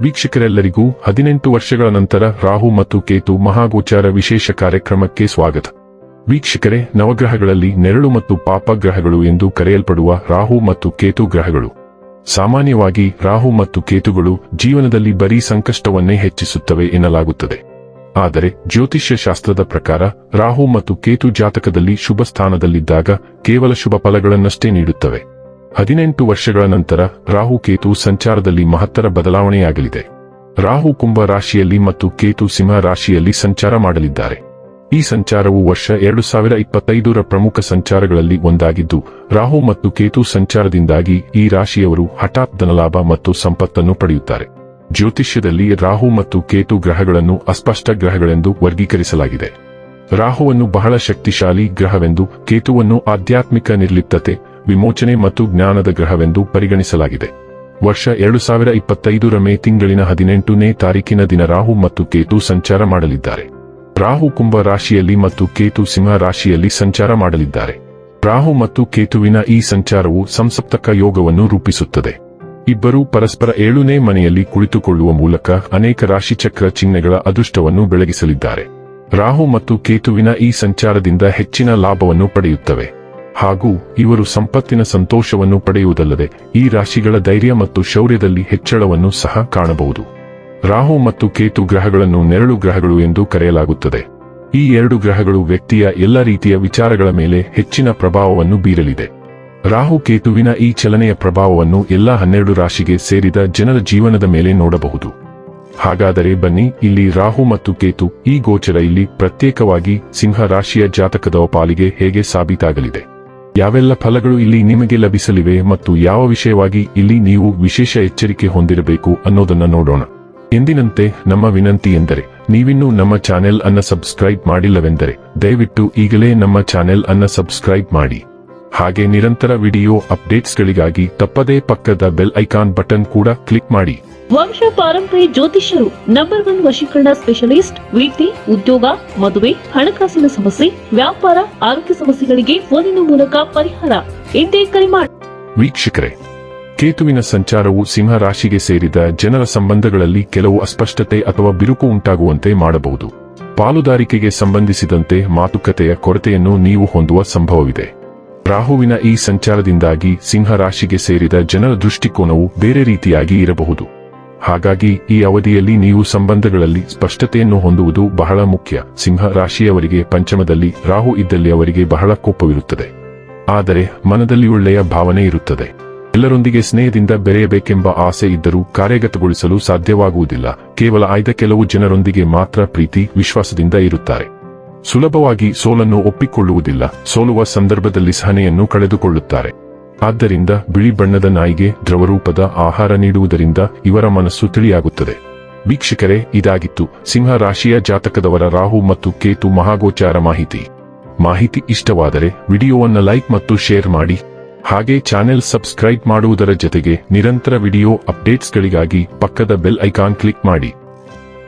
ವೀಕ್ಷಕರೆಲ್ಲರಿಗೂ ಹದಿನೆಂಟು ವರ್ಷಗಳ ನಂತರ ರಾಹು ಮತ್ತು ಕೇತು ಮಹಾಗೋಚಾರ ವಿಶೇಷ ಕಾರ್ಯಕ್ರಮಕ್ಕೆ ಸ್ವಾಗತ. ವೀಕ್ಷಕರೇ, ನವಗ್ರಹಗಳಲ್ಲಿ ನೆರಳು ಮತ್ತು ಪಾಪ ಗ್ರಹಗಳು ಎಂದು ಕರೆಯಲ್ಪಡುವ ರಾಹು ಮತ್ತು ಕೇತು ಗ್ರಹಗಳು. ಸಾಮಾನ್ಯವಾಗಿ ರಾಹು ಮತ್ತು ಕೇತುಗಳು ಜೀವನದಲ್ಲಿ ಬರೀ ಸಂಕಷ್ಟವನ್ನೇ ಹೆಚ್ಚಿಸುತ್ತವೆ ಎನ್ನಲಾಗುತ್ತದೆ. ಆದರೆ ಜ್ಯೋತಿಷ್ಯ ಶಾಸ್ತ್ರದ ಪ್ರಕಾರ ರಾಹು ಮತ್ತು ಕೇತು ಜಾತಕದಲ್ಲಿ ಶುಭ ಸ್ಥಾನದಲ್ಲಿದ್ದಾಗ ಕೇವಲ ಶುಭ ಫಲಗಳನ್ನಷ್ಟೇ ನೀಡುತ್ತವೆ. ಹದಿನೆಂಟು ವರ್ಷಗಳ ನಂತರ ರಾಹು ಕೇತು ಸಂಚಾರದಲ್ಲಿ ಮಹತ್ತರ ಬದಲಾವಣೆಯಾಗಲಿದೆ. ರಾಹು ಕುಂಭ ರಾಶಿಯಲ್ಲಿ ಮತ್ತು ಕೇತು ಸಿಂಹ ರಾಶಿಯಲ್ಲಿ ಸಂಚಾರ ಮಾಡಲಿದ್ದಾರೆ. ಈ ಸಂಚಾರವು ವರ್ಷ ಎರಡು ಸಾವಿರ ಇಪ್ಪತ್ತೈದರ ಪ್ರಮುಖ ಸಂಚಾರಗಳಲ್ಲಿ ಒಂದಾಗಿದ್ದು, ರಾಹು ಮತ್ತು ಕೇತು ಸಂಚಾರದಿಂದಾಗಿ ಈ ರಾಶಿಯವರು ಹಠಾತ್ ಧನಲಾಭ ಮತ್ತು ಸಂಪತ್ತನ್ನು ಪಡೆಯುತ್ತಾರೆ. ಜ್ಯೋತಿಷ್ಯದಲ್ಲಿ ರಾಹು ಮತ್ತು ಕೇತು ಗ್ರಹಗಳನ್ನು ಅಸ್ಪಷ್ಟ ಗ್ರಹಗಳೆಂದು ವರ್ಗೀಕರಿಸಲಾಗಿದೆ. ರಾಹುವನ್ನು ಬಹಳ ಶಕ್ತಿಶಾಲಿ ಗ್ರಹವೆಂದು ಕೇತುವನ್ನು ಆಧ್ಯಾತ್ಮಿಕ ನಿರ್ಲಿಪ್ತತೆ ವಿಮೋಚನೆ ಮತ್ತು ಜ್ಞಾನದ ಗ್ರಹವೆಂದು ಪರಿಗಣಿಸಲಾಗಿದೆ. ವರ್ಷ ಎರಡು ಸಾವಿರ ಇಪ್ಪತ್ತೈದರ ಮೇ ತಿಂಗಳಿನ ಹದಿನೆಂಟನೇ ತಾರೀಕಿನ ದಿನ ರಾಹು ಮತ್ತು ಕೇತು ಸಂಚಾರ ಮಾಡಲಿದ್ದಾರೆ. ರಾಹು ಕುಂಭ ರಾಶಿಯಲ್ಲಿ ಮತ್ತು ಕೇತು ಸಿಂಹ ರಾಶಿಯಲ್ಲಿ ಸಂಚಾರ ಮಾಡಲಿದ್ದಾರೆ. ರಾಹು ಮತ್ತು ಕೇತುವಿನ ಈ ಸಂಚಾರವು ಸಂಸಪ್ತಕ ಯೋಗವನ್ನು ರೂಪಿಸುತ್ತದೆ. ಇಬ್ಬರೂ ಪರಸ್ಪರ ಏಳುನೇ ಮನೆಯಲ್ಲಿ ಕುಳಿತುಕೊಳ್ಳುವ ಮೂಲಕ ಅನೇಕ ರಾಶಿಚಕ್ರ ಚಿಹ್ನೆಗಳ ಅದೃಷ್ಟವನ್ನು ಬೆಳಗಿಸಲಿದ್ದಾರೆ. ರಾಹು ಮತ್ತು ಕೇತುವಿನ ಈ ಸಂಚಾರದಿಂದ ಹೆಚ್ಚಿನ ಲಾಭವನ್ನು ಪಡೆಯುತ್ತವೆ. ಹಾಗೂ ಇವರು ಸಂಪತ್ತಿನ ಸಂತೋಷವನ್ನು ಪಡೆಯುವುದಲ್ಲದೆ ಈ ರಾಶಿಗಳ ಧೈರ್ಯ ಮತ್ತು ಶೌರ್ಯದಲ್ಲಿ ಹೆಚ್ಚಳವನ್ನು ಸಹ ಕಾಣಬಹುದು. ರಾಹು ಮತ್ತು ಕೇತು ಗ್ರಹಗಳನ್ನು ನೆರಳು ಗ್ರಹಗಳು ಎಂದು ಕರೆಯಲಾಗುತ್ತದೆ. ಈ ಎರಡು ಗ್ರಹಗಳು ವ್ಯಕ್ತಿಯ ಎಲ್ಲ ರೀತಿಯ ವಿಚಾರಗಳ ಮೇಲೆ ಹೆಚ್ಚಿನ ಪ್ರಭಾವವನ್ನು ಬೀರಲಿದೆ. ರಾಹು ಕೇತುವಿನ ಈ ಚಲನೆಯ ಪ್ರಭಾವವನ್ನು ಎಲ್ಲಾ ಹನ್ನೆರಡು ರಾಶಿಗೆ ಸೇರಿದ ಜನರ ಜೀವನದ ಮೇಲೆ ನೋಡಬಹುದು. ಹಾಗಾದರೆ ಬನ್ನಿ, ಇಲ್ಲಿ ರಾಹು ಮತ್ತು ಕೇತು ಈ ಗೋಚರ ಇಲ್ಲಿ ಪ್ರತ್ಯೇಕವಾಗಿ ಸಿಂಹ ರಾಶಿಯ ಜಾತಕದ ಪಾಲಿಗೆ ಹೇಗೆ ಸಾಬೀತಾಗಲಿದೆ? ಯಾವೆಲ್ಲ ಫಲಗಳು ಇಲ್ಲಿ ನಿಮಗೆ ಲಭಿಸಲಿವೆ ಮತ್ತು ಯಾವ ವಿಷಯವಾಗಿ ಇಲ್ಲಿ ನೀವು ವಿಶೇಷ ಎಚ್ಚರಿಕೆ ಹೊಂದಿರಬೇಕು ಅನ್ನೋದನ್ನ ನೋಡೋಣ. ಎಂದಿನಂತೆ ನಮ್ಮ ವಿನಂತಿ ಎಂದರೆ, ನೀವಿನ್ನೂ ನಮ್ಮ ಚಾನೆಲ್ ಅನ್ನ ಸಬ್ಸ್ಕ್ರೈಬ್ ಮಾಡಿಲ್ಲವೆಂದರೆ, ದಯವಿಟ್ಟು ಈಗಲೇ ನಮ್ಮ ಚಾನೆಲ್ ಅನ್ನ ಸಬ್ಸ್ಕ್ರೈಬ್ ಮಾಡಿ. ಹಾಗೆ ನಿರಂತರ ವಿಡಿಯೋ ಅಪ್ಡೇಟ್ಸ್ಗಳಿಗಾಗಿ ತಪ್ಪದೇ ಪಕ್ಕದ ಬೆಲ್ ಐಕಾನ್ ಬಟನ್ ಕೂಡ ಕ್ಲಿಕ್ ಮಾಡಿ. ವಂಶ ಪಾರಂಪರ್ಯ ಜ್ಯೋತಿಷ್ಯರು ನಂಬರ್ ಒನ್ ವಶೀಕರಣ ಸ್ಪೆಷಲಿಸ್ಟ್ ವೀಟಿ ಉದ್ಯೋಗ ಮದುವೆ ಹಣಕಾಸಿನ ಸಮಸ್ಯೆ ವ್ಯಾಪಾರ ಆರೋಗ್ಯ ಸಮಸ್ಯೆಗಳಿಗೆ ಫೋನಿನ ಮೂಲಕ ಪರಿಹಾರ. ಇಂದೇ ಕರೆ ಮಾಡಿ ವೀಕ್ಷಕರೇ ಕೇತುವಿನ ಸಂಚಾರವು ಸಿಂಹ ರಾಶಿಗೆ ಸೇರಿದ ಜನರ ಸಂಬಂಧಗಳಲ್ಲಿ ಕೆಲವು ಅಸ್ಪಷ್ಟತೆ ಅಥವಾ ಬಿರುಕು ಉಂಟಾಗುವಂತೆ ಮಾಡಬಹುದು. ಪಾಲುದಾರಿಕೆಗೆ ಸಂಬಂಧಿಸಿದಂತೆ ಮಾತುಕತೆಯ ಕೊರತೆಯನ್ನು ನೀವು ಹೊಂದುವ ಸಂಭವವಿದೆ. ರಾಹುವಿನ ಈ ಸಂಚಾರದಿಂದಾಗಿ ಸಿಂಹ ರಾಶಿಗೆ ಸೇರಿದ ಜನರ ದೃಷ್ಟಿಕೋನವು ಬೇರೆ ರೀತಿಯಾಗಿ ಇರಬಹುದು. ಹಾಗಾಗಿ ಈ ಅವಧಿಯಲ್ಲಿ ನೀವು ಸಂಬಂಧಗಳಲ್ಲಿ ಸ್ಪಷ್ಟತೆಯನ್ನು ಹೊಂದುವುದು ಬಹಳ ಮುಖ್ಯ. ಸಿಂಹ ರಾಶಿಯವರಿಗೆ ಪಂಚಮದಲ್ಲಿ ರಾಹು ಇದ್ದಲ್ಲಿ ಅವರಿಗೆ ಬಹಳ ಕೋಪವಿರುತ್ತದೆ. ಆದರೆ ಮನದಲ್ಲಿ ಒಳ್ಳೆಯ ಭಾವನೆ ಇರುತ್ತದೆ. ಎಲ್ಲರೊಂದಿಗೆ ಸ್ನೇಹದಿಂದ ಬೆರೆಯಬೇಕೆಂಬ ಆಸೆ ಇದ್ದರೂ ಕಾರ್ಯಗತಗೊಳಿಸಲು ಸಾಧ್ಯವಾಗುವುದಿಲ್ಲ. ಕೇವಲ ಆಯ್ದ ಕೆಲವು ಜನರೊಂದಿಗೆ ಮಾತ್ರ ಪ್ರೀತಿ, ವಿಶ್ವಾಸದಿಂದ ಇರುತ್ತಾರೆ. ಸುಲಭವಾಗಿ ಸೋಲನ್ನು ಒಪ್ಪಿಕೊಳ್ಳುವುದಿಲ್ಲ. ಸೋಲುವ ಸಂದರ್ಭದಲ್ಲಿ ಸಹನೆಯನ್ನು ಕಳೆದುಕೊಳ್ಳುತ್ತಾರೆ. ಆದ್ದರಿಂದ ಬಿಳಿ ಬಣ್ಣದ ನಾಯಿಗೆ ದ್ರವರೂಪದ ಆಹಾರ ನೀಡುವುದರಿಂದ ಇವರ ಮನಸ್ಸು ತಿಳಿಯಾಗುತ್ತದೆ. ವೀಕ್ಷಕರೇ, ಇದಾಗಿತ್ತು ಸಿಂಹ ರಾಶಿಯ ಜಾತಕದವರ ರಾಹು ಮತ್ತು ಕೇತು ಮಹಾಗೋಚಾರ ಮಾಹಿತಿ. ಮಾಹಿತಿ ಇಷ್ಟವಾದರೆ ವಿಡಿಯೋವನ್ನು ಲೈಕ್ ಮತ್ತು ಶೇರ್ ಮಾಡಿ. ಹಾಗೆ ಚಾನೆಲ್ ಸಬ್ಸ್ಕ್ರೈಬ್ ಮಾಡುವುದರ ಜೊತೆಗೆ ನಿರಂತರ ವಿಡಿಯೋ ಅಪ್ಡೇಟ್ಸ್ಗಳಿಗಾಗಿ ಪಕ್ಕದ ಬೆಲ್ ಐಕಾನ್ ಕ್ಲಿಕ್ ಮಾಡಿ.